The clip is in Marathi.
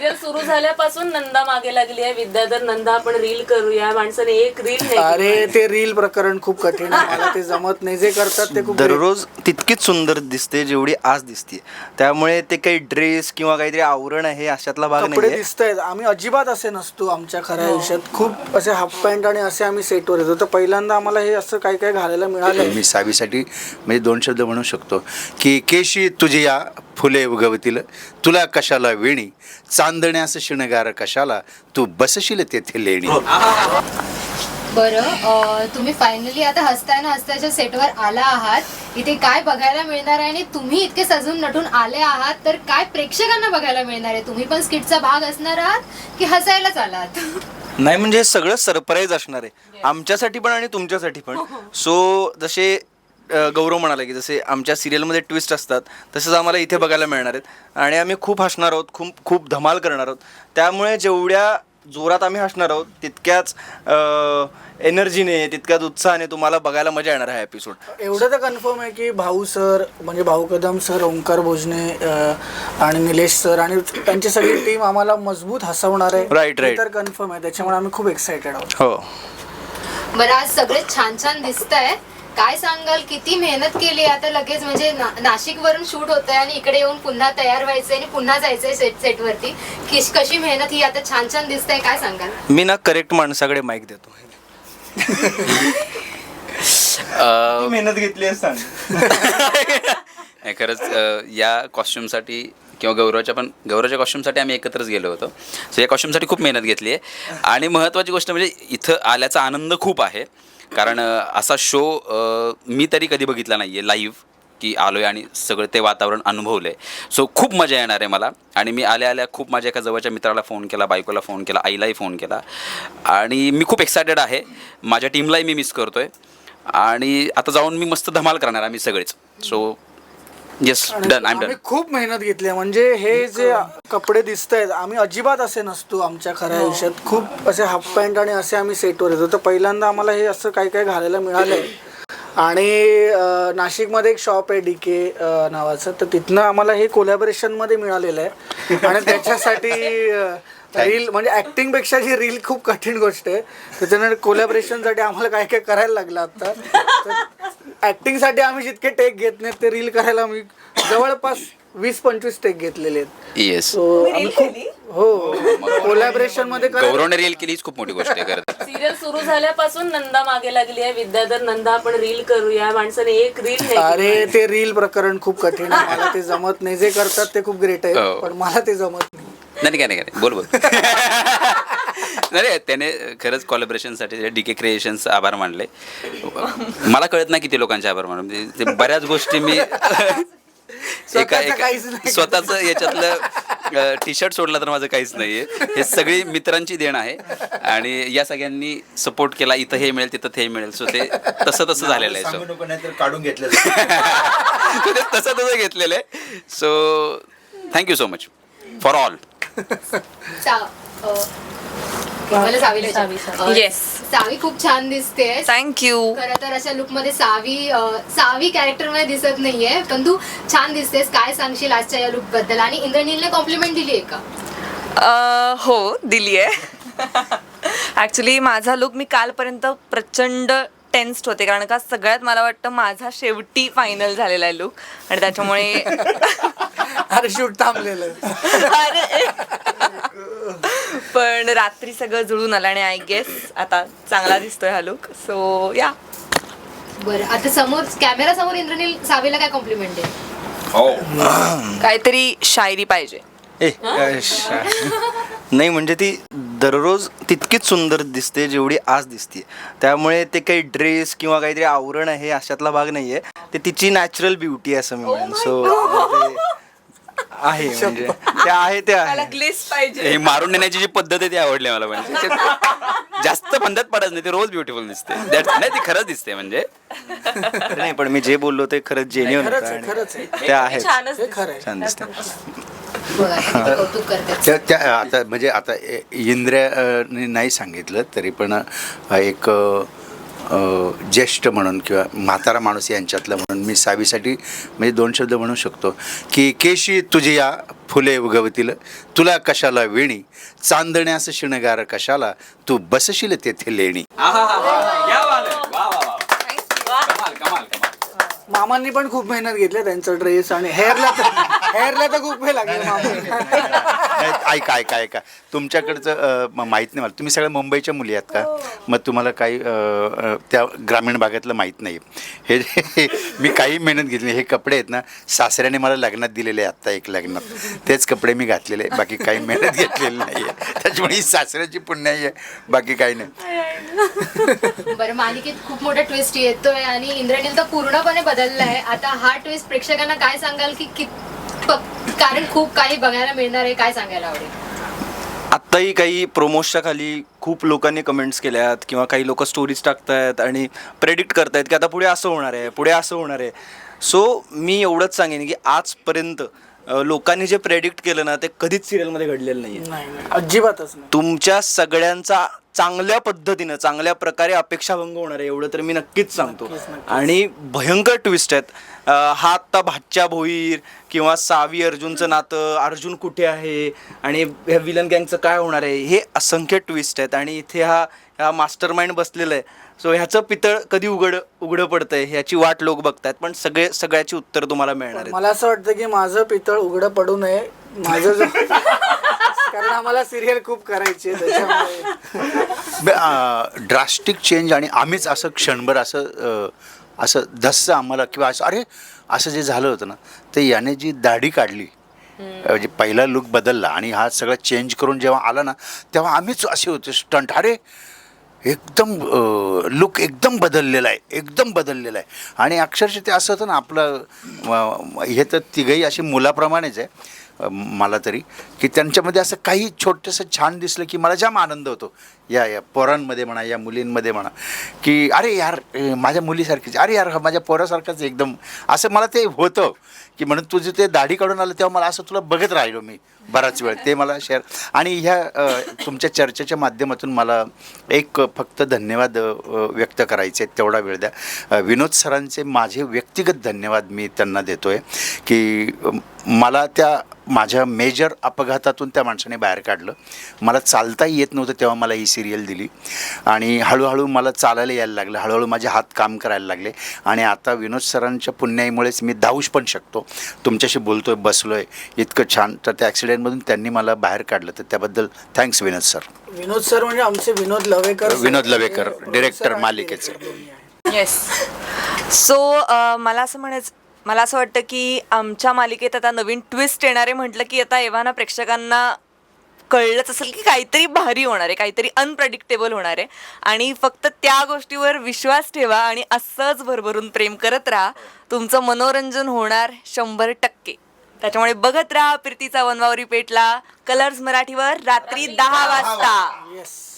सिरियल सुरू झाल्यापासून नंदा मागे लागली आहे. विद्याधर नंदा आपण रील करूया. माणसाने एक रील नाही अरे ते रील प्रकरण खूप कठीण आहे. मला ते जमत नाही. जे करतात ते खूप दररोज तितकीच सुंदर दिसते जेवढी आज दिसते त्यामुळे ते काही ड्रेस किंवा काहीतरी आवरण आहे अशातला भाग कपडे नाही दिसत आहेत आम्ही अजिबात असे नसतो आमच्या खऱ्या आयुष्यात. खूप असे हाफ पॅन्ट आणि असे आम्ही सेटवर येतो. तर पहिल्यांदा आम्हाला हे असं काही काही घालायला मिळालं. मी सावीसाठी म्हणजे दोन शब्द म्हणू शकतो. की केशी तुझे या फुले उगवतील. तुला कशाला वेणी? चांदण्यास शिणगार कशाला? तू बसशील तेथे लेणी. बरं अं, तुम्ही फायनली आता हसताय ना हसतायच्या सेटवर आला आहात. इथे काय बघायला मिळणार आहे आणि तुम्ही इतके सजून नटून आले आहात तर काय प्रेक्षकांना बघायला मिळणार आहे? तुम्ही पण स्किटचा भाग असणार आहात की हसायलाच आलात? नाही म्हणजे हे सगळं सरप्राईज असणार आहे. आमच्यासाठी पण आणि तुमच्यासाठी पण. सो जसे अ, गौरव म्हणाला की जसे आमच्या सिरियलमध्ये ट्विस्ट असतात तसंच आम्हाला इथे बघायला मिळणार आहेत. आणि आम्ही खूप हसणार आहोत खूप खूप धमाल करणार आहोत. त्यामुळे जेवढ्या जोरात आम्ही हसणार आहोत तितक्याच एनर्जीने तितक्याच उत्साहाने तुम्हाला बघायला मजा येणार आहे एपिसोड एवढं तर कन्फर्म आहे की भाऊ सर म्हणजे भाऊ कदम सर ओंकार भोजने आणि निलेश सर आणि त्यांची सगळी टीम आम्हाला मजबूत हसवणार आहे. Right, हे right. तर कन्फर्म आहे. त्याच्यामुळे आम्ही खूप एक्सायटेड आहोत. हो. बरं आज सगळे छान छान दिसत आहे काय सांगाल? किती मेहनत केली आता लगेच? म्हणजे ना, नाशिक वरून शूट होत आहे आणि इकडे येऊन पुन्हा तयार व्हायचंय आणि पुन्हा जायचंय सेट सेट वरती किश- कशी मेहनत ही आता छान छान दिसत आहे काय सांगाल? मी ना करेक्ट माणसाकडे माईक देतो. मेहनत घेतली असता नाही खरंच अ, या कॉस्ट्युमसाठी किंवा गौरवच्या पण गौरवच्या कॉस्ट्युमसाठी आम्ही एकत्रच गेलो होतो. सो या कॉस्ट्युमसाठी खूप मेहनत घेतली आहे. आणि महत्त्वाची गोष्ट म्हणजे इथं आल्याचा आनंद खूप आहे. कारण असा शो मी तरी कधी बघितला नाही आहे लाईव्ह की आलो आहे आणि सगळं ते वातावरण अनुभवलं आहे सो खूप मजा येणार आहे मला. आणि मी आल्या आल्या खूप माझ्या एका जवळच्या मित्राला फोन केला बायकोला फोन केला आईलाही फोन केला. आणि मी खूप एक्सायटेड आहे. माझ्या टीमलाही मी मिस करतो आहे आणि आता जाऊन मी मस्त धमाल करणार आम्ही सगळेच. So yes done I am done आम्ही खूप मेहनत घेतली आहे. म्हणजे हे जे कपडे दिसत आहेत आम्ही अजिबात असे नसतो आमच्या खऱ्या आयुष्यात. खूप असे हाफ पॅन्ट आणि असे आम्ही सेटवर येतो. तर पहिल्यांदा आम्हाला हे असं काही काही घालायला मिळालं आहे आणि अं, नाशिकमध्ये एक शॉप आहे डी के नावाचं. तर तिथनं आम्हाला हे कोलॅबरेशनमध्ये मिळालेलं आहे. आणि त्याच्यासाठी रील म्हणजे ऍक्टिंगपेक्षा ही रील खूप कठीण गोष्ट आहे. त्याच्यानंतर कोलॅबरेशनसाठी आम्हाला काय काय करायला लागलं आता? ऍक्टिंगसाठी आम्ही जितके टेक घेत नाहीत ते रील करायला आम्ही जवळपास वीस पंचवीस टेक घेतलेले आहेत. येस सो आम्ही खूप हो कोलॅबरेशनमध्ये करायला- गौरवने रील केली हीच खूप मोठी गोष्ट आहे खरं सिरियल सुरू झाल्यापासून नंदा मागे लागली आहे. विद्याधर नंदा आपण रील करूया. माणसाने एक रील नाही अरे ते रील प्रकरण खूप कठीण आहे. मला ते जमत नाही. जे करतात ते खूप ग्रेट आहे. हो. पण मला ते जमत नाही. नाही काय नाही काय नाही. बोल बोल. नाही त्याने खरंच कोलॅबरेशनसाठी डी के क्रिएशन्स आभार मानले. मला कळत नाही किती लोकांचे आभार मानले. म्हणजे ते बऱ्याच गोष्टी मी एका एका. स्वतःच याच्यातलं टी शर्ट सोडला तर माझं काहीच नाहीये. हे सगळी मित्रांची देण आहे. आणि या सगळ्यांनी सपोर्ट केला. इथं हे मिळेल तिथं ते मिळेल. सो ते तसं तसं झालेलं आहे. सांगू सो नको नाहीतर काढून घेतलं ते तसं तसं घेतलेलं आहे. So thank you so much for all मला सावीला सावी, खूप छान दिसते. थँक्यू खरं तर अशा लुकमध्ये सावी अं, सावी कॅरेक्टरमध्ये दिसत नाहीये पण तू छान दिसतेस. काय सांगशील आजच्या या लुकबद्दल आणि इंद्रनीलने कॉम्प्लिमेंट दिली आहे का? अ, हो दिली आहे ॲक्च्युली माझा लुक मी कालपर्यंत प्रचंड टेन्स्ड होते कारण का सगळ्यात मला वाटतं माझा शेवटी फायनल झालेला आहे लुक आणि त्याच्यामुळे अरे शूट थांबलेलं. अरे पण रात्री सगळं जुळून आलं आणि आय गेस आता चांगला दिसतोय हा लुक सो या बरं आता समोर कॅमेरा समोर इंद्रनील सावीला काय कॉम्प्लिमेंट आहे? काहीतरी शायरी पाहिजे. ए शा- नाही म्हणजे ती दररोज तितकीच सुंदर दिसते जेवढी आज दिसते त्यामुळे ते काही ड्रेस किंवा काहीतरी आवरण आहे अशातला भाग नाही आहे ते तिची नॅचरल ब्युटी आहे असं मी म्हणेन. सो आहे म्हणजे ते आहे ते मला आहे ग्लिस पाहिजे. हे मारून नेण्याची जी पद्धत आहे ती आवडली मला म्हणजे ते जास्त पंधत पडत नाही ते रोज ब्युटिफुल दिसते. That's- नाही ती खरंच दिसते म्हणजे. नाही पण मी जे बोललो ते खरंच जेन्युअन खरंच आहे खरंच आहे. ते आहे. छानच हे खरं आहे. छान दिसते. बघा किती कौतुक करते त्या त्या आता म्हणजे आता ए- इंद्रिया अ, ने नाही सांगितलं तरी पण अ, एक अ, ज्येष्ठ म्हणून किंवा म्हातारा माणूस यांच्यातलं म्हणून मी सावीसाठी म्हणजे दोन शब्द म्हणू शकतो. की केशी तुझी या फुले उगवतील? तुला कशाला वेणी? चांदण्यास शिणगार कशाला? तू बसशील तेथे लेणी. मामांनी पण खूप मेहनत घेतली त्यांचा ड्रेस आणि हेअरला तर हेअरला तर खूप वेळ लागले नाही, ऐका ऐका ऐका. तुमच्याकडचं अ, म- माहीत नाही मला. तुम्ही सगळ्या मुंबईच्या मुली आहात का? मग तुम्हाला काही अ, अ, त्या ग्रामीण भागातलं माहीत नाही. हे हे- मी काही मेहनत घेतली हे कपडे आहेत ना सासऱ्याने मला लग्नात दिलेले आहे आत्ता एक लग्नात. तेच कपडे मी घातलेले आहे बाकी काही मेहनत घेतलेली नाही आहे. त्याच्यामुळे ही सासऱ्याची पुण्य आहे. बाकी काही नाही. बरं मालिकेत खूप मोठा ट्विस्ट येतोय आणि इंद्रनील तर पूर्णपणे बदलला आहे आता हा ट्विस्ट प्रेक्षकांना काय सांगाल की कित प- कारण खूप काही बघायला मिळणार आहे काय सांगायला आवडेल? आत्ताही काही प्रोमोशच्या खाली खूप लोकांनी कमेंट्स केल्यात किंवा काही लोक स्टोरीज टाकतायत आणि प्रेडिक्ट करतायत की आता पुढे असं होणार आहे पुढे असं होणार आहे. सो मी एवढंच सांगेन की आजपर्यंत अ, लोकांनी जे प्रेडिक्ट केलं ना ते कधीच सिरियलमध्ये घडलेलं नाही अजिबातच नाही. तुमच्या सगळ्यांचा चांगल्या पद्धतीनं चांगल्या प्रकारे अपेक्षाभंग होणार आहे एवढं तर मी नक्कीच सांगतो. आणि भयंकर ट्विस्ट आहेत. हा आत्ता भाच्या भोईर किंवा सावी अर्जुनचं नातं अर्जुन कुठे आहे आणि ह्या विलन गँगचं काय होणार आहे हे असंख्य ट्विस्ट आहेत आणि इथे हा हा मास्टर माइंड बसलेला आहे. सो ह्याचं पितळ कधी उघड उघडं पडतंय ह्याची वाट लोक बघतायत पण सगळे सगळ्याची उत्तर तुम्हाला मिळणार आहेत. मला असं वाटतं की माझं पितळ उघडं पडू नये माझं जो कारण आम्हाला सिरियल खूप करायची आहे त्याच्यामुळे. ड्रास्टिक चेंज आणि आम्हीच असं क्षणभर असं अ, असं धस्स आम्हाला किंवा असं अरे असं जे झालं होतं ना ते याने जी दाढी काढली म्हणजे पहिला लुक बदलला आणि हा सगळा चेंज करून जेव्हा आला ना तेव्हा आम्हीच असे होते स्टंट अरे एकदम लुक एकदम बदललेला आहे एकदम बदललेला आहे. आणि अक्षरशः ते असं होतं ना आपलं हे तर तिघही अशी मुलाप्रमाणेच आहे. मला तरी की त्यांच्यामध्ये असं काही छोटंसं छान दिसलं की मला जाम आनंद होतो. या या पोरांमध्ये म्हणा या मुलींमध्ये म्हणा की अरे यार माझ्या मुलीसारखीच अरे यार माझ्या पोरासारखंच एकदम. असं मला ते होतं की म्हणून तुझं ते दाढी काढून आलं तेव्हा मला असं तुला बघत राहिलो मी. बराच वेळ. ते मला शेअर आणि ह्या तुमच्या चर्चेच्या माध्यमातून मला एक फक्त धन्यवाद व्यक्त करायचे आहेत तेवढा वेळ द्या. विनोद सरांचे माझे व्यक्तिगत धन्यवाद मी त्यांना देतो आहे की मला त्या माझ्या मेजर अपघातातून त्या माणसाने बाहेर काढलं. मला चालताही येत नव्हतं तेव्हा मला ही सिरियल दिली. आणि हळूहळू मला चालायला यायला लागलं. हळूहळू माझे हात काम करायला लागले. आणि आता विनोद सरांच्या पुण्याईमुळेच मी धावूच पण शकतो. तुमच्याशी बोलतो आहे बसलो आहे इतकं छान. तर त्या ॲक्सिडेंटमधून त्यांनी मला बाहेर काढलं तर त्याबद्दल thanks Vinod sir. Vinod sir म्हणजे आमचे विनोद लवेकर. विनोद लवेकर, आणि मालिकेचे. येस सो मला असं म्हणायचं मला असं वाटतं की आमच्या मालिकेत आता नवीन ट्विस्ट येणारे म्हटलं की आता एव्हाना प्रेक्षकांना कळलंच असेल की काहीतरी भारी होणार आहे काहीतरी अनप्रडिक्टेबल होणार आहे. आणि फक्त त्या गोष्टीवर विश्वास ठेवा आणि असंच भरभरून प्रेम करत राहा. तुमचं मनोरंजन होणार शंभर टक्के. त्याच्यामुळे बघत राहा प्रीतीचा वनवावरी पेटला. कलर्स मराठीवर रात्री दहा वाजता. येस